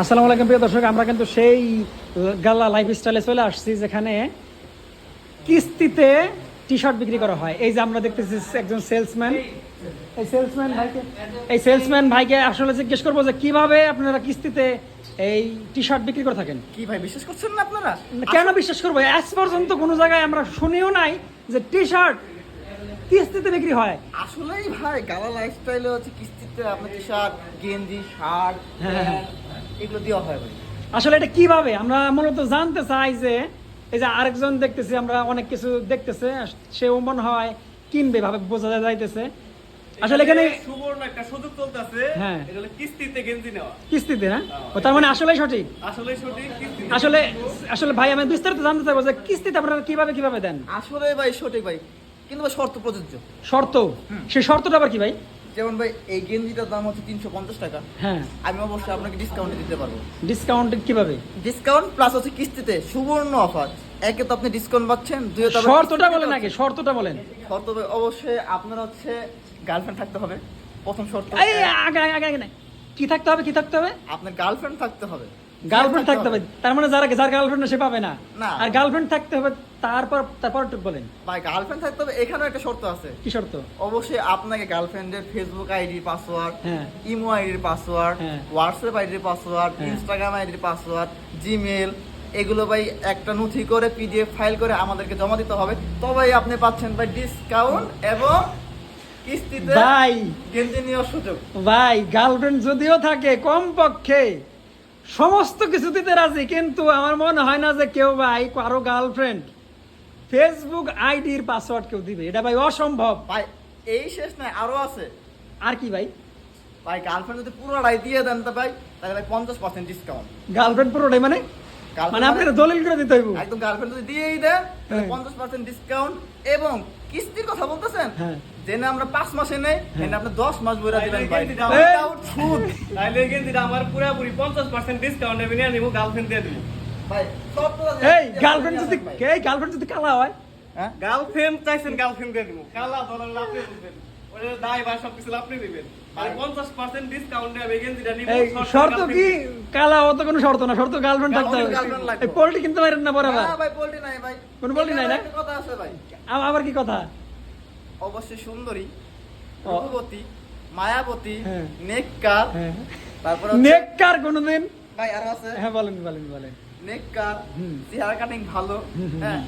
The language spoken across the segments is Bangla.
আসসালামু আলাইকুম প্রিয় দর্শক আমরা কিন্তু সেই গালা লাইফ স্টাইলে চলে আসছি যেখানে কিস্তিতে টি শার্ট বিক্রি করা হয়। এই যে আমরা দেখতেছি একজন সেলসম্যান এই সেলসম্যান ভাইকে এই সেলসম্যান ভাইকে আসলে জিজ্ঞেস করব যে কীভাবে আপনারা কিস্তিতে এই টি শার্ট বিক্রি করে থাকেন? কি ভাই বিশ্বাস করছেন না আপনারা? কেন বিশ্বাস করব? আজ পর্যন্ত কোনো জায়গায় আমরা শুনিও নাই যে টি শার্ট কিস্তিতে বিক্রি হয়। আসলেই ভাই গালা লাইফস্টাইলে হচ্ছে কিস্তিতে আপনার টি শার্ট গেঞ্জি শার্ট। এগুলো দেওয়া হয় ভাই। আসলে এটা কীভাবে? আমরা মূলত জানতে চাই যে এই যে আরেকজন দেখতেছি আমরা অনেক কিছু দেখতেছে সেও মনে হয় কিনবে ভাবে বোঝা যাইতেছে। আসলে এখানে সুবর্ণ একটা সুযোগ চলতেছে। হ্যাঁ। এটা কিস্তিতে গেঞ্জি নেওয়া। কিস্তিতে না ও তার মানে আসলেই সঠিক? আসলে সঠিক আসলে আসলে ভাই আমি বিস্তারিত জানতে চাইব যে কিস্তিতে আপনারা কীভাবে কীভাবে দেন? আসলে ভাই সঠিক ভাই। কিন্তু শর্ত প্রযোজ্য। শর্ত? সেই শর্তটা আবার কি ভাই? যেমন ভাই এই গেঞ্জিটার দাম হচ্ছে তিনশো পঞ্চাশ টাকা হ্যাঁ আমি অবশ্যই আপনাকে ডিসকাউন্টে দিতে পারব ডিসকাউন্ট কীভাবে ডিসকাউন্ট প্লাস হচ্ছে কিস্তিতে সুবর্ণ অফার একে তো আপনি ডিসকাউন্ট পাচ্ছেন দুই শর্তটা বলেন আগে শর্তটা বলেন শর্ত অবশ্যই আপনার হচ্ছে গার্লফ্রেন্ড থাকতে হবে প্রথম শর্ত আগে আগে আগে আগে কি থাকতে হবে কি থাকতে হবে আপনার গার্লফ্রেন্ড থাকতে হবে গার্লফ্রেন্ড থাকতে হবে। তার মানে যারা যার গার্লফ্রেন্ড সে পাবে না। আর গার্লফ্রেন্ড থাকতে হবে তারপর তারপর একটু বলেন। ভাই গার্লফ্রেন্ড থাকতে হবে এখানেও একটা শর্ত আছে। কি শর্ত? অবশ্যই আপনাকে গার্লফ্রেন্ডের ফেসবুক আইডির পাসওয়ার্ড হ্যাঁ। ইমো আইডির পাসওয়ার্ড হ্যাঁ। হোয়াটসঅ্যাপ আইডির পাসওয়ার্ড। ইনস্টাগ্রাম আইডির পাসওয়ার্ড জিমেল এগুলো ভাই একটা নথি করে পিডিএফ ফাইল করে আমাদেরকে জমা দিতে হবে। তবেই আপনি পাচ্ছেন ভাই ডিসকাউন্ট এবং কিস্তিতে ভাই। গেঞ্জি নেওয়ার সুযোগ। ভাই গার্লফ্রেন্ড যদিও থাকে কম পক্ষে সমস্ত কিছুতে রাজি কিন্তু আমার মনে হয় না যে কেউ ভাই কারও গার্লফ্রেন্ড ফেসবুক আইডির পাসওয়ার্ড কেউ দিবে। এটা ভাই অসম্ভব। ভাই এই শেষ নয় আরও আছে। আর কি ভাই? ভাই গার্লফ্রেন্ড যদি পুরোটাই দিয়ে দেন তো ভাই তাহলে ভাই পঞ্চাশ পার্সেন্ট ডিসকাউন্ট গার্লফ্রেন্ড পুরোটাই মানে? মানে আপনার দলিল করে দিতে হইব। একদম গার্লফ্রেন্ড যদি দিয়েই দেন তাহলে হ্যাঁ। পঞ্চাশ পার্সেন্ট ডিসকাউন্ট এবং কিস্তির কথা বলতেছেন? হ্যাঁ। জেনে আমরা পাঁচ মাসে নেই এনে আপনি দশ মাস বইরা দিবেন ভাই। Without সুদ তাইলে গেঞ্জিটা আমার পুরোপুরি পঞ্চাশ পার্সেন্ট ডিসকাউন্ট আমি নিয়ে নিবো গার্লফ্রেন্ড দিয়ে দিব। ভাই শর্তটা যে- এই গার্লফ্রেন্ড যদি এই গার্লফ্রেন্ড যদি কালা হয়। হ্যাঁ? গার্লফ্রেন্ড চাইছেন গার্লফ্রেন্ড দিয়ে দিব। কালা ধরেন আপনি বুঝবেন ওটা দায় বা সবকিছু আপনি দিবেন। আর পঞ্চাশ পার্সেন্ট ডিসকাউন্টে আমি এই গেঞ্জিটা নিবো শর্ত কি? কালা অত কোনো শর্ত না শর্ত গার্লফ্রেন্ড থাকতে হবে। এই পোল্ট্রি কিনতে পারেন না বরাবর না ভাই পোল্ট্রি নাই ভাই। কোনো পোল্ট্রি নাই না? কথা আছে ভাই। আবার কি কথা? অবশ্যই সুন্দরী রূপবতী মায়াবতী হ্যাঁ। নেককার হ্যাঁ। তারপরে নেককার কোনোদিন? ভাই আরও আছে। হ্যাঁ বলেন বলেন বলেন। নেককার চেহারা কাটিং ভালো হ্যাঁ।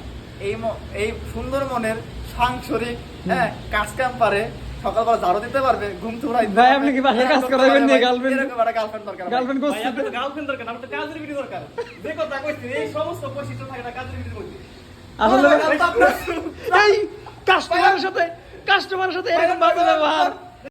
এই এই সুন্দর মনের সাংসারিক হ্যাঁ কাজ কাম পারে। সকালবেলা ঝাড়ু দিতে পারবে ঘুম থেকে ভাই, আপনি কি বাসায় কাজ করাবেন? এরকম একটা girlfriend দরকার। গার্লফ্রেন্ড ভাই করছে গার্লফ্রেন্ড দরকার আমার তো কাজের ভিডিও দরকার। যে কথা কইছি এই সমস্ত বৈশিষ্ট্য থাকে না কাজের বিধির মধ্যে আসলে এই কাস্টমারের সাথে কাস্টমারের সাথে এরকম বাজে ব্যবহার।